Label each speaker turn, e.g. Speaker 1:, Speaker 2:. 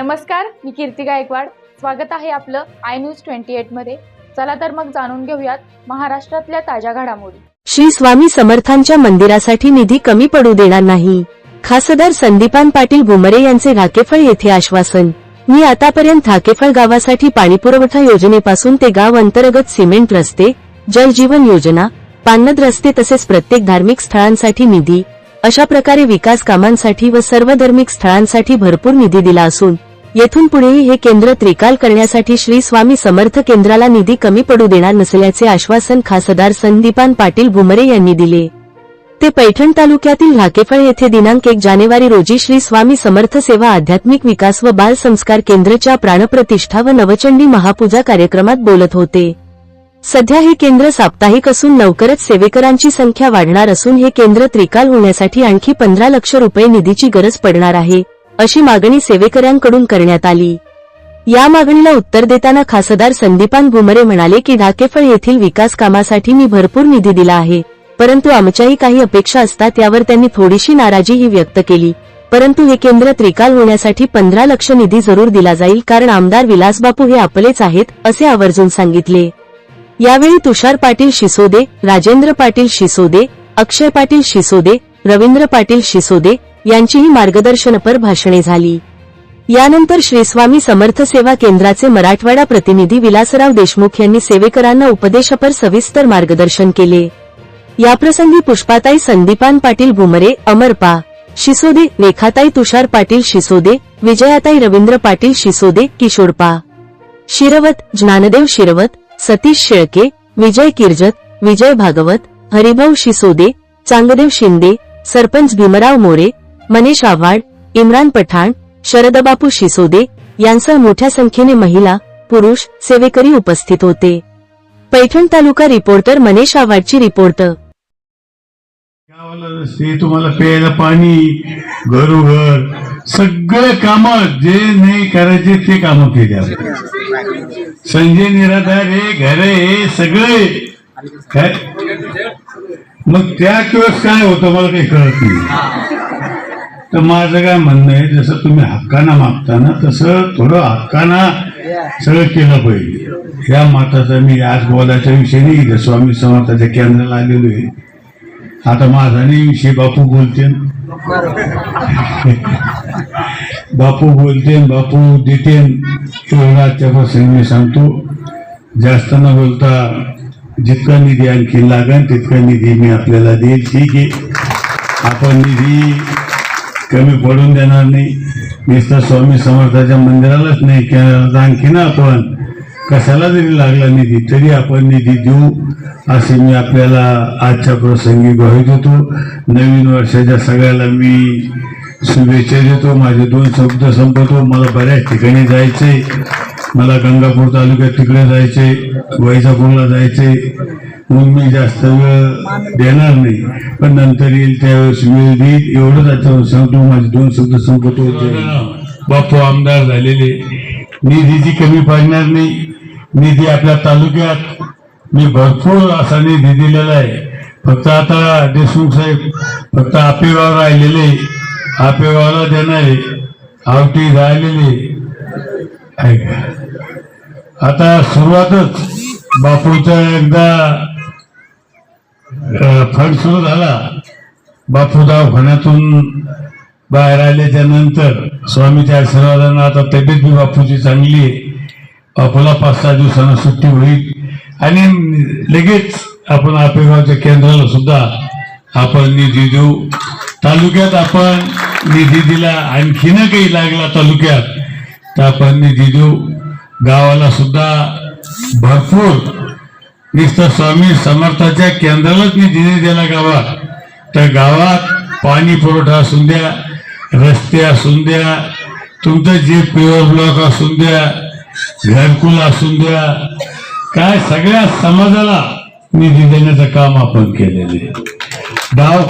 Speaker 1: नमस्कार मी कीर्ती गायकवाड. स्वागत आहे आपलं आय न्यूज ट्वेंटी एटमध्ये. चला तर मग जाणून घेऊयात महाराष्ट्रातल्या ताज्या घडामोडी.
Speaker 2: श्री स्वामी समर्थांच्या मंदिरासाठी निधी कमी पडू देणार नाही. खासदार संदीपान पाटील भुमरे यांचे राकेफळ येथे आश्वासन. मी आतापर्यंत राकेफळ गावासाठी पाणीपुरवठा योजनेपासून ते गाव अंतर्गत सिमेंट रस्ते जलजीवन योजना पान्नद रस्ते तसेच प्रत्येक धार्मिक स्थळांसाठी निधी अशा प्रकारे विकास कामांसाठी व सर्व धार्मिक स्थळांसाठी भरपूर निधी दिला असून येथून पुढेही हे केंद्र त्रिकाल करण्यासाठी श्री स्वामी समर्थ केंद्राला निधी कमी पडू देणार नसल्याचे आश्वासन खासदार संदीपान पाटील भुमरे यांनी दिले. ते पैठण तालुक्यातील राकेफळ येथे दिनांक एक जानेवारी रोजी श्री स्वामी समर्थ सेवा आध्यात्मिक विकास व बाल संस्कार केंद्रच्या प्राणप्रतिष्ठा व नवचंडी महापूजा कार्यक्रमात बोलत होते. सध्या हे केंद्र साप्ताहिक असून लवकरच सेवेकरांची संख्या वाढणार असून हे केंद्र त्रिकाल होण्यासाठी आणखी पंधरा लक्ष रुपये निधीची गरज पडणार आहे. अशी मागणी सेवेकऱ्यांकडून करण्यात आली. या मागणीला उत्तर देताना खासदार संदीपान भुमरे म्हणाले की ढाकेफळ येथील विकास कामासाठी मी भरपूर निधी दिला आहे परंतु आमच्याही काही अपेक्षा असतात यावर त्यांनी थोडीशी नाराजीही व्यक्त केली. परंतु हे केंद्र त्रिकाल होण्यासाठी पंधरा लक्ष निधी जरूर दिला जाईल कारण आमदार विलासबापू हे आपलेच आहेत असे आवर्जून सांगितले. यावेळी तुषार पाटील शिसोदे राजेंद्र पाटील शिसोदे अक्षय पाटील शिसोदे रवींद्र पाटील शिसोदे यांचीही मार्गदर्शनपर भाषणे झाली. यानंतर श्री स्वामी समर्थ सेवा केंद्राचे मराठवाडा प्रतिनिधी विलासराव देशमुख यांनी सेवेकरांना उपदेशपर सविस्तर मार्गदर्शन केले. याप्रसंगी पुष्पाताई संदीपान पाटील भुमरे अमरपा शिसोदे रेखाताई तुषार पाटील शिसोदे विजयाताई रवींद्र पाटील शिसोदे किशोरपा शिरवत ज्ञानदेव शिरवत सतीश शेळके विजय किर्जत विजय भागवत हरिभाऊ शिसोदे चांगदेव शिंदे सरपंच भीमराव मोरे मनीष आव्हाड इम्रान पठाण शरदबापू शिसोदे यांसह मोठ्या संख्येने महिला पुरुष सेवेकरी उपस्थित होते. पैठण तालुका रिपोर्टर मनीष आव्हाडची रिपोर्ट.
Speaker 3: तुम्हाला प्यायला पाणी घरोघर सगळे काम जे नाही करायचे ते काम केले संजय निराधार हे घर हे सगळे. काय? मग त्या दिवस काय होतं मला काही कळत नाही. तर माझं काय म्हणणं आहे जसं तुम्ही हक्काना मागता ना तसं थोडं हक्काना सगळं केलं पाहिजे. या माताचा मी आज बोलायच्या विषय इथे स्वामी समर्थाच्या केंद्राला आलेलो आहे. आता माझा नाही विषय बापू बोलते. बापू बोलते बापू देते. एवढा प्रसंगी मी सांगतो. जास्त न बोलता जितका निधी आणखी लागेल तितका निधी मी आपल्याला देईल. ठीक आहे. आपण निधी कमी पडून देणार नाही. नुसतं स्वामी समर्थाच्या मंदिरालाच नाही केलं. आणखी ना आपण कशाला जरी लागला निधी तरी आपण निधी देऊ असे मी आपल्याला आजच्या प्रसंगी ग्वाही देतो नवीन वर्षाच्या सगळ्याला मी शुभेच्छा देतो. माझे दोन शब्द संपवतो. मला बऱ्याच ठिकाणी जायचे. मला गंगापूर तालुक्यात तिकडे जायचे वैजापूरला जायचे. मग मी जास्त वेळ देणार नाही. पण नंतर येईल त्यावेळेस वेळ देईल. एवढंच आता सांगतो माझे दोन शब्द संपवतो बापू आमदार झालेले. निधीची कमी पडणार नाही. निधी आपल्या तालुक्यात. मी भरपूर असा निधी दिलेला आहे. फक्त आता देशमुख साहेब फक्त आपेगाव राहिलेले. आपेगावला देणारे आवटी राहिलेले. आहे का आता सुरुवातच बापूचा एकदा फंड सुरू झाला. बापू दवाखान्यातून बाहेर आल्याच्यानंतर स्वामीच्या आशीर्वादानं आता तब्येत बी बापूची चांगली आहे. बापूला पाच सहा दिवसांना सुट्टी होईल. आणि लगेच आपण आपेगावच्या केंद्राला सुद्धा आपण निधी देऊ. तालुक्यात आपण निधी दिला आणखीन काही लागला तालुक्यात तर आपण निधी देऊ. गावाला सुद्धा भरपूर नुसतं स्वामी समर्थाच्या केंद्रालाच निधी दिले दिला गावात तर गावात पाणी पुरवठा असून द्या रस्ते असून द्या तुमचं जे प्युअर ब्लॉक असून द्या घरकुल असून द्या काय सगळ्या समाजाला निधी देण्याचं काम आपण केलेले डाव